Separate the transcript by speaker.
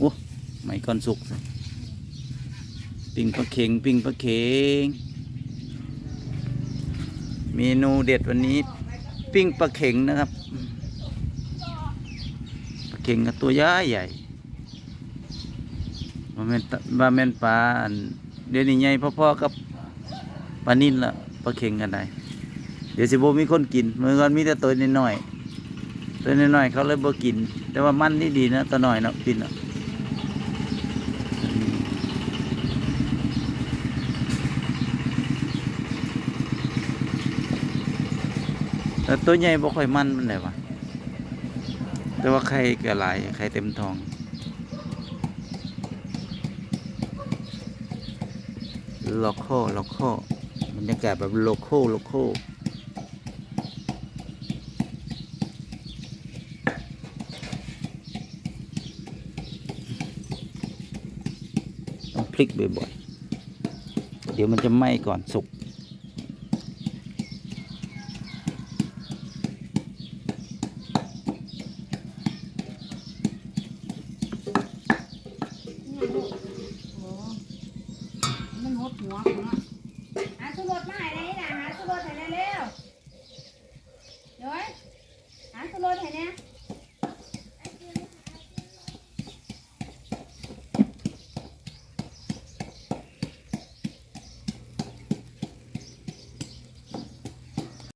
Speaker 1: โอ้ไม่ก่อนสุก ปิ้งปลาเข็งปิ้งปลาเข็งเมนูเด็ดวันนี้ ปิ้งปลาเข็งนะครับปลาเข็งกับตัวย้าใหญ่บาเมนบาเมนปลาเดี๋ยวนี้ใหญ่พ่อๆกับปลานิ่นละปลาเข็งกันได้เดี๋ยวสิบมีคนกินเมื่อก่อนมีแต่ตัวน้อยๆตัวน้อยๆเขาเลยบ่กิน แต่ว่ามันนี่ดีนะตัวน้อยเนาะปินเนาะ แต่ตัวใหญ่บ่ค่อยมันมันไหนวะแต่ว่าไข่ก็หลายไข่เต็มทองโลโก้โลโก้บรรยากาศแบบโลโก้โลโก้ต้องพลิกบ่อยๆเดี๋ยวมันจะไหม้ก่อนสุก
Speaker 2: ดหัวของเนะหาสุรสมาให้เลยนะหาสุรสให้ได้เร็วเดี๋ยวหาสุรสให้เนี่ย